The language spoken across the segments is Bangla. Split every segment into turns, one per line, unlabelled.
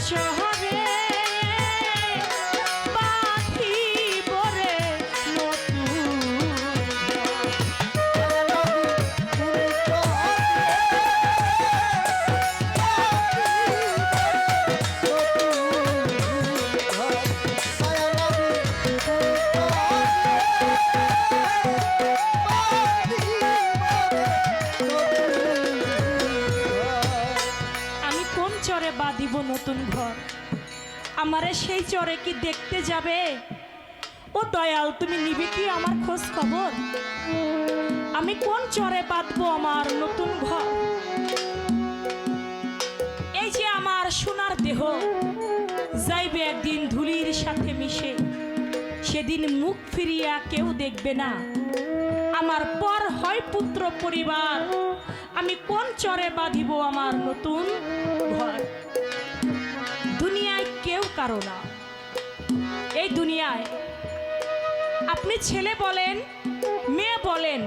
শহরে আমারে সেই চরে কি দেখতে যাবে? ও দয়াল, তুমি নিবে কি আমার খোঁজ খবর? আমি কোন চরে বাঁধবো আমার নতুন ঘর? এই যে আমার সোনার দেহ, যাইবে একদিন ধুলির সাথে মিশে। সেদিন মুখ ফিরিয়া কেউ দেখবে না। আমার পর হয় পুত্র পরিবার। আমি কোন চরে বাঁধিব আমার নতুন কারও না এই দুনিয়ায় আপনি ছেলে বলেন, মেয়ে বলেন,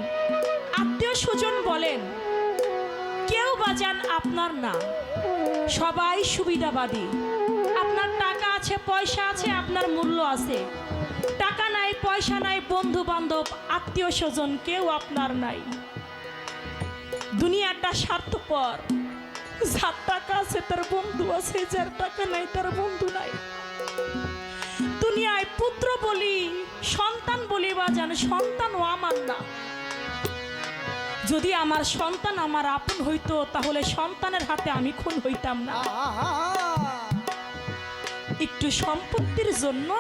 আত্মীয় স্বজন বলেন, কেউ বাজান আপনার না। সবাই সুবিধাবাদী। আপনার টাকা আছে, পয়সা আছে, আপনার মূল্য আছে। টাকা নাই, পয়সা নাই বন্ধু বান্ধব আত্মীয় স্বজন কেউ আপনার নাই। দুনিয়াটা স্বার্থপর। টাকা আছে, তার বন্ধু আছে টাকা নাই, তার বন্ধু নাই। দুনিয়ায় পুত্র বলি, সন্তান বলি আমার না। যদি আমার সন্তান আমার আপন হইতো, তাহলে সন্তানের হাতে আমি খুন হইতাম না। একটু সম্পত্তির জন্য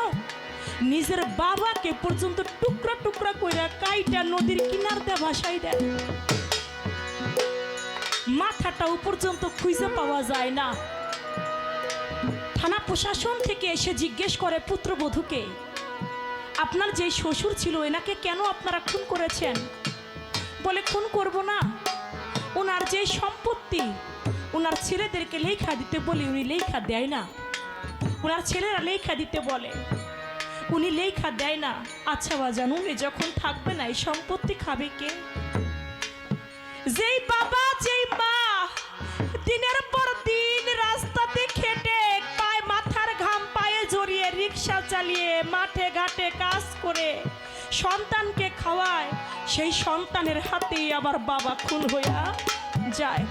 নিজের বাবাকে পর্যন্ত টুকরা টুকরা কইরা কাইটা নদীর কিনারতে ভাসাই দেয়। মাথাটাও পর্যন্ত খুঁজে পাওয়া যায় না। থানা প্রশাসন থেকে এসে জিজ্ঞেস করে পুত্রবধূকে, আপনার যে শ্বশুর ছিল, এনাকে কেন আপনারা খুন করেছেন? বলে, খুন করব না। ওনার যে সম্পত্তি ওনার ছেলেদেরকে লেখা দিতে বলি উনি লেখা দেয় না। ওনার ছেলেরা লেখা দিতে বলে। উনি লেখা দেয় না আচ্ছা বাজান, উনি যখন থাকবে না, এই সম্পত্তি খাবে কে? যেই বাবা যেই মা দিনের পর দিন রাস্তাতে খেটে পায়ে মাথার ঘাম পায়ে জড়িয়ে রিক্সা চালিয়ে মাঠে ঘাটে কাজ করে সন্তানকে খাওয়ায় সেই সন্তানের হাতেই আবার বাবা খুন হইয়া যায়।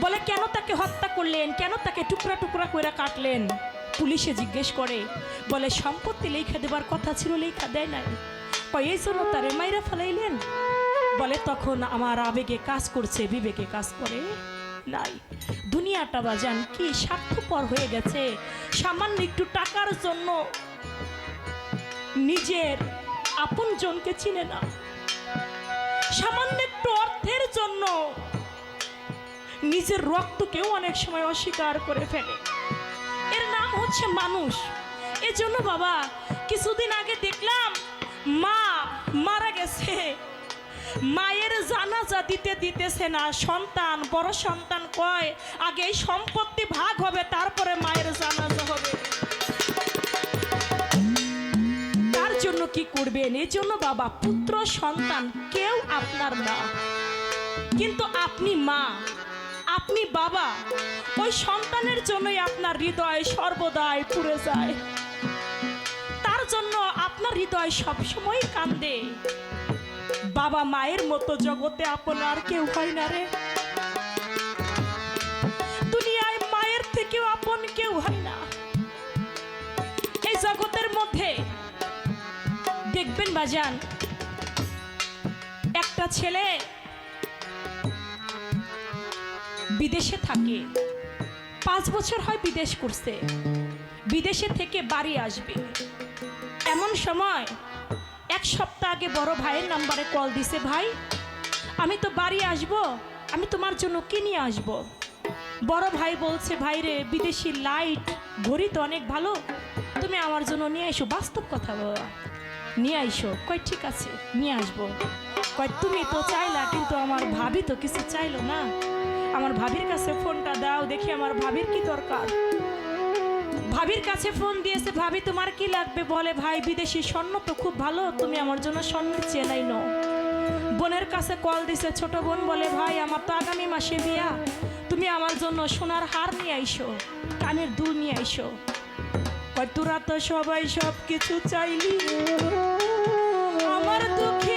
বলে কেন তাকে হত্যা করলেন? কেন তাকে টুকরা টুকরা করে কাটলেন? পুলিশে জিজ্ঞেস করে বলে সম্পত্তি লেখা দেবার কথা ছিল লেখা দেয় নাই। কয়, এই জন্য তারে মাইরা ফেলাইলেন? বলে তখন আমার আবেগে কাজ করছে, বিবেকে কাজ করে নাই। দুনিয়াটা বাজান কি স্বার্থপর হয়ে গেছে। সামান্য একটু টাকার জন্য নিজের আপন জনকে চিনে না। সামান্য একটু অর্থের জন্য নিজের রক্তকেও অনেক সময় অস্বীকার করে ফেলে। এর নাম হচ্ছে মানুষ। এই জন্য বাবা, কিছুদিন আগে দেখলাম মা মারা গেছে। মায়ের জানাজা দিতে দিতেছে না। সন্তান, বড় সন্তান কয়, আগে এই সম্পত্তি ভাগ হবে, তারপরে মায়ের জানাজা হবে। তার জন্য কি করবেন? এই জন্য বাবা, পুত্র, সন্তান, কেউ আপনার না কিন্তু আপনি মা, আপনি বাবা, ওই সন্তানের জন্যই আপনার হৃদয় সর্বদাই পুড়ে যায়। তার জন্য আপনার হৃদয় সবসময় কান্দে। বাবা মায়ের মতো জগতে আপনার কেউ হয় না রে। দুনিয়ায় মায়ের থেকেও আপন কেউ হয় না। এই জগতের মধ্যে দেখবেন বাজান, একটা ছেলে বিদেশে থাকে। পাঁচ বছর হয় বিদেশ করছে। বিদেশে থেকে বাড়ি আসবে। এমন সময় এক সপ্তাহ আগে বড় ভাইয়ের নাম্বারে কল দিছে, ভাই, আমি তো বাড়ি আসব, আমি তোমার জন্য কি নিয়ে আসব? বড় ভাই বলছে, ভাই রে, বিদেশি লাইট ঘড়ি তো অনেক ভালো, তুমি আমার জন্য নিয়ে এসো, বাস্তব কথা বাবা নিয়ে আইসো। কয় ঠিক আছে, নিয়ে আসব। কয় তুমি তো চাইলা, কিন্তু আমার ভাবি তো কিছু চাইলো না। আমার ভাবির কাছে ফোনটা দাও, দেখি আমার ভাবির কি দরকার। ভাবির কাছে ফোন দিয়েছে, ভাবি, তোমার কি লাগবে? বলে, ভাই, বিদেশি স্বর্ণ তো খুব ভালো, তুমি আমার জন্য স্বর্ণের চেনাই নো বোনের কাছে কল দিছে, ছোট বোন বলে, ভাই, আমার তো আগামী মাসে বিয়া, তুমি আমার জন্য সোনার হার নিয়ে আইসো, কানের দুল নিয়ে আইসো। তোরা তো সবাই সব কিছু চাইলি, আমার দুঃখিনী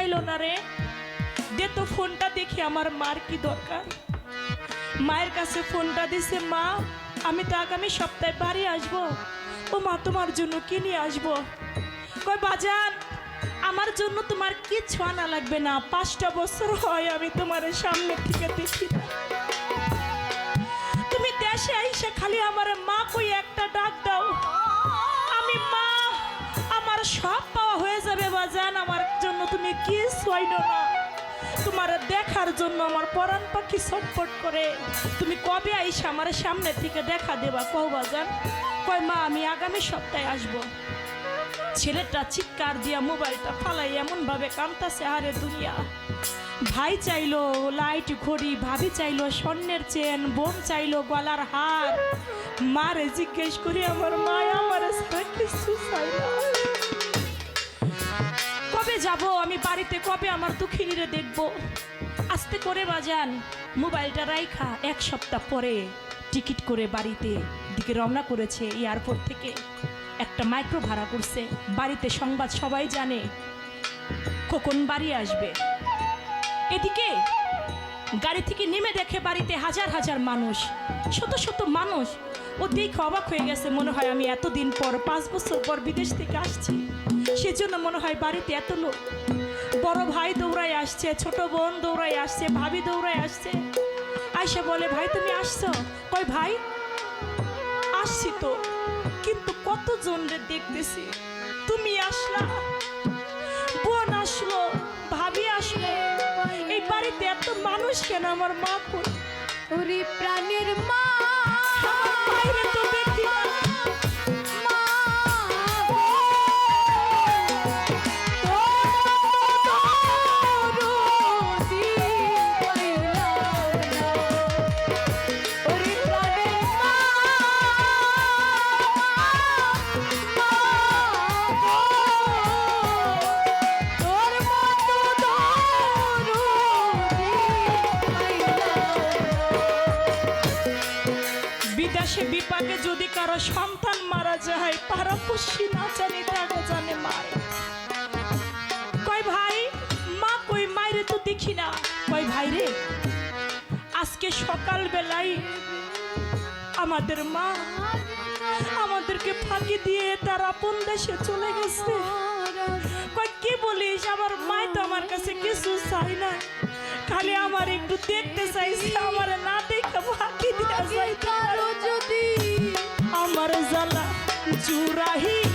চাইলো না রে। দে তো ফোনটা দেখি, আমার মার কি দরকার? মায়ের কাছে ফোনটা দিছে, মা, আমি তো আগামী সপ্তাহে বাড়ি আসব। ও মা, তোমার জন্য কি নিয়ে আসব? কয়, বাজান, আমার জন্য তোমার কিচ্ছু আনা লাগবে না। পাঁচটা বছর হয় আমি তোমার সামনে থেকে দেখি। তুমি দেশে আইসে খালি আমার মা কই একটা ডাক দাও। আমি মা, আমার সব পাওয়া হয়ে যাবে, বাজান, আমার তুমি কি না? তোমার দেখার জন্য আমার পরাণ পাখি ছটফট করে। তুমি কবে আইসা আমার সামনে থেকে দেখা দেবা? কও বাজান। কয়, মা, আমি আগামী সপ্তাহে আসব। ছেলেটা চিৎকার দিয়া মোবাইলটা ফালাই এমন ভাবে কামতাছে আরে দুনিয়া। ভাই চাইলো লাইট ঘড়ি, ভাবি চাইলো স্বর্ণের চেন, বোন চাইলো গলার হার। মারে জিজ্ঞেস করি, আমার মা আমার কিছু যাব, আমি বাড়িতে কবে আমার দুঃখিনীরে দেখব? আস্তে করে বাজান, মোবাইলটা রাইখা এক সপ্তাহ পরে। টিকিট করে বাড়িতে, দিকে রওনা করেছে এয়ারপোর্ট থেকে। একটা মাইক্রো ভাড়া করছে, বাড়িতে সংবাদ সবাই জানে। কখন বাড়ি আসবে। এদিকে, গাড়ি থেকে নেমে দেখে বাড়িতে হাজার হাজার মানুষ। শত শত মানুষ। ও দেখে অবাক হয়ে গেছে, মনে হয় আমি এতদিন পর পাঁচ বছর পর বিদেশ থেকে আসছি। সেজন্য মনে হয় বাড়িতে এত লোক। বড় ভাই দৌড়ায় আসছে ছোট বোন দৌড়ায় আসছে ভাবি দৌড়ায় আসছে। আয়সা বলে ভাই তুমি আসছো? কই ভাই আসছি তো কিন্তু কতজন রে দেখতেছি? তুমি আসলা? বোন আসলো ভাবি আসলো এই বাড়িতে এত মানুষ কেন আমার মা
ওরে প্রাণের মা।
আমার সন্তান মারা যায় পাড়াপড়শি না জানি তাকে জানে মায় কয় ভাই, মা কই মাইরে তো দেখি না। কয় ভাই রে, আজকে সকাল বেলায় আমাদের মা আমাদেরকে ফাঁকি দিয়ে তার আপন দেশে চলে গেছে। কয়, কি বলিস, আমার মায় তো আমার কাছে কিছু চাই না। খালি আমার একটু দেখতে চাইছে, আমার না দেখে ফাঁকি দিয়ে দেখতে জ্বালা চুরাহি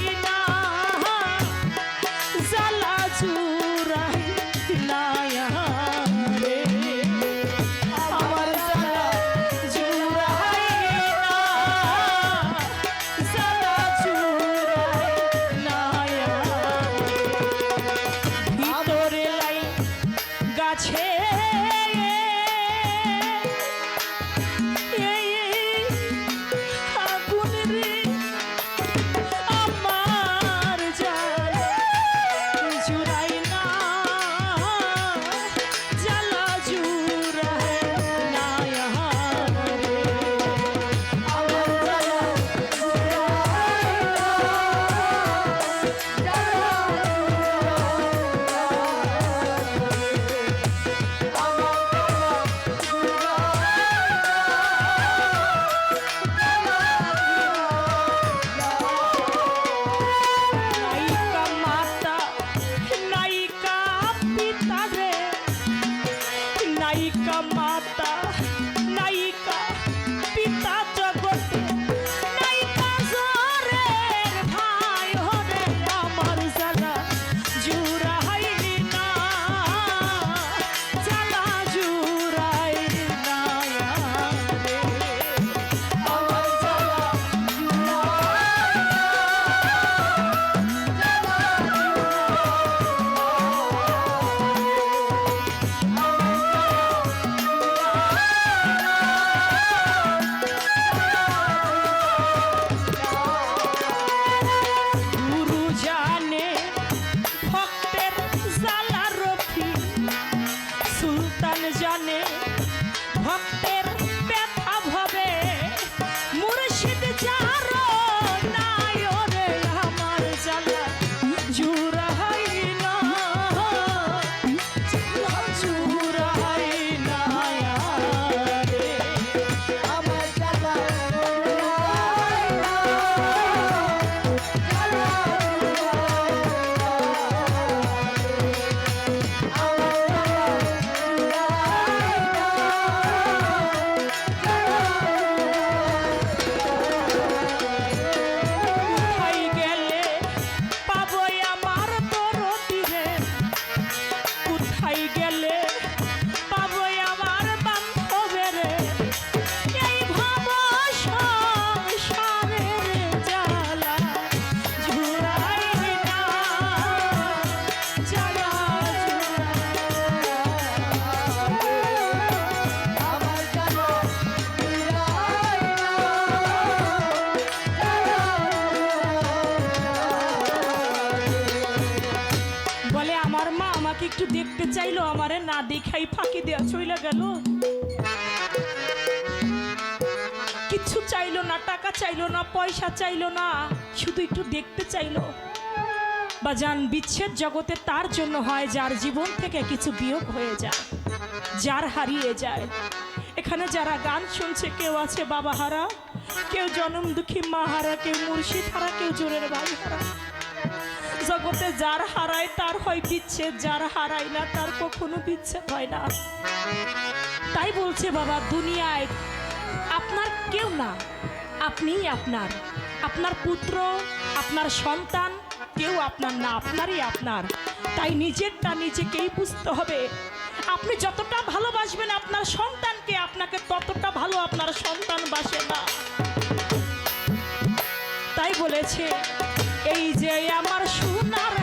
চাইলো আমারে না দেখাই, ফাঁকি দেওয়া চইলা গেল। কিচ্ছু চাইলো না, টাকা চাইলো না, পয়সা চাইলো না, শুধু একটু দেখতে চাইলো। বা যান বিচ্ছেদ জগতে তার জন্য হয়, যার জীবন থেকে কিছু বিয়োগ হয়ে যায়, যার হারিয়ে যায়। এখানে যারা গান শুনছে, কেউ আছে বাবা হারা কেউ জনম দুঃখী মা হারা কেউ মুর্শিদ হারা, কেউ জোরের ভাই হারা জগতে যার হারায় তার হয় বিচ্ছেদ, যার হারায় না তার কখনো বিচ্ছেদ হয় না। তাই বলছে বাবা, দুনিয়ায় আপনার কেউ না, আপনিই আপনার। আপনার পুত্র, আপনার সন্তান, কেউ আপনার না, আপনারই আপনার। তাই নিজেরটা নিজেকেই বুঝতে হবে। আপনি যতটা ভালোবাসবেন আপনার সন্তানকে, আপনাকে ততটা ভালো আপনার সন্তান বাসে না। তাই বলেছে এই যে আমার সোনার